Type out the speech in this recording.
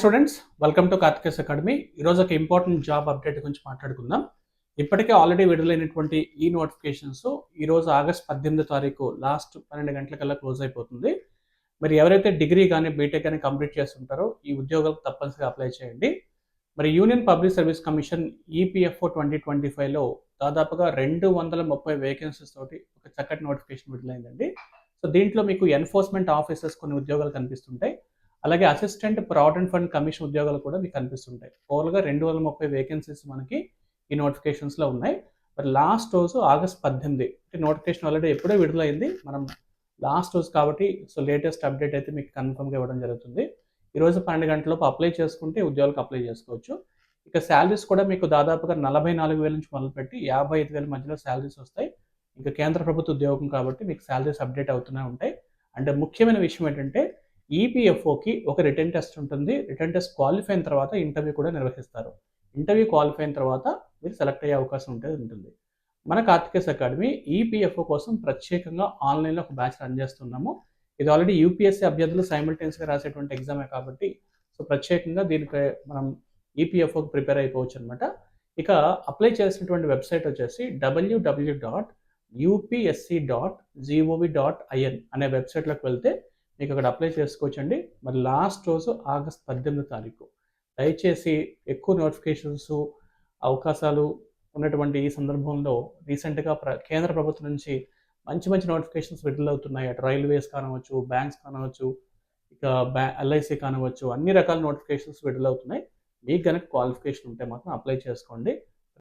Students welcome to Karthikes academy. ఈరోజు ఒక important job update గురించి మాట్లాడుకుందాం. ఇప్పటికే ఆల్రెడీ విడుదలైనటువంటి ఈ నోటిఫికేషన్స్ ఈరోజు ఆగస్ట్ పద్దెనిమిదో తారీఖు లాస్ట్ పన్నెండు గంటలకల్లా క్లోజ్ అయిపోతుంది. మరి ఎవరైతే డిగ్రీ కానీ బీటెక్ కానీ కంప్లీట్ చేస్తుంటారో ఈ ఉద్యోగాలకు తప్పనిసరిగా అప్లై చేయండి. మరి union public service commission EPFO twenty twenty ఫైవ్లో దాదాపుగా రెండు వందల ముప్పై వేకెన్సీస్ తోటి ఒక చక్కటి నోటిఫికేషన్ విడుదలైందండి. సో దీంట్లో మీకు ఎన్ఫోర్స్మెంట్ ఆఫీసర్స్ కొన్ని ఉద్యోగాలు కనిపిస్తుంటాయి. అలాగే అసిస్టెంట్ ప్రావిడెంట్ ఫండ్ కమిషన్ ఉద్యోగాలు కూడా మీకు కనిపిస్తుంటాయి. ఓవర్గా రెండు వందల ముప్పై వేకెన్సీస్ మనకి ఈ నోటిఫికేషన్స్లో ఉన్నాయి. మరి లాస్ట్ రోజు ఆగస్ట్ పద్దెనిమిది అంటే నోటిఫికేషన్ ఆల్రెడీ ఎప్పుడో విడుదలైంది. మనం లాస్ట్ రోజు కాబట్టి సో లేటెస్ట్ అప్డేట్ అయితే మీకు కన్ఫర్మ్గా ఇవ్వడం జరుగుతుంది. ఈరోజు పన్నెండు గంటలలోపు అప్లై చేసుకుంటే ఉద్యోగాలకు అప్లై చేసుకోవచ్చు. ఇక శాలరీస్ కూడా మీకు దాదాపుగా నలభై నాలుగు వేల నుంచి మొదలుపెట్టి యాభై ఐదు వేల మధ్యలో శాలరీస్ వస్తాయి. ఇంకా కేంద్ర ప్రభుత్వ ఉద్యోగం కాబట్టి మీకు శాలరీస్ అప్డేట్ అవుతూనే ఉంటాయి. అండ్ ముఖ్యమైన విషయం ఏంటంటే ఈపీఎఫ్ఓకి ఒక రిటర్న్ టెస్ట్ ఉంటుంది. రిటర్న్ టెస్ట్ క్వాలిఫై అయిన తర్వాత ఇంటర్వ్యూ కూడా నిర్వహిస్తారు. ఇంటర్వ్యూ క్వాలిఫై అయిన తర్వాత మీరు సెలెక్ట్ అయ్యే అవకాశం ఉంటే ఉంటుంది. మన కార్తికేస్ అకాడమీ ఈపీఎఫ్ఓ కోసం ప్రత్యేకంగా ఆన్లైన్లో ఒక బ్యాచ్ రన్ చేస్తున్నాము. ఇది ఆల్రెడీ యూపీఎస్సీ అభ్యర్థులు సైమిల్టేనియస్గా రాసేటువంటి ఎగ్జామే కాబట్టి సో ప్రత్యేకంగా దీనికి మనం ఈపీఎఫ్ఓకి ప్రిపేర్ అయిపోవచ్చు అనమాట ఇక అప్లై చేసినటువంటి వెబ్సైట్ వచ్చేసి W W dot UPSC dot GOV dot IN అనే వెబ్సైట్లోకి వెళ్తే మీకు అక్కడ అప్లై చేసుకోవచ్చండి. మరి లాస్ట్ రోజు ఆగస్ట్ పద్దెనిమిది తారీఖు. దయచేసి ఎక్కువ నోటిఫికేషన్స్ అవకాశాలు ఉన్నటువంటి ఈ సందర్భంలో రీసెంట్గా ప్ర కేంద్ర ప్రభుత్వం నుంచి మంచి మంచి నోటిఫికేషన్స్ విడుదలవుతున్నాయి అటు రైల్వేస్ కానవచ్చు బ్యాంక్స్ కానవచ్చు ఇక బ్యా ఎల్ఐసి కానవచ్చు అన్ని రకాల నోటిఫికేషన్స్ విడుదలవుతున్నాయి మీకు కనుక క్వాలిఫికేషన్ ఉంటే మాత్రం అప్లై చేసుకోండి.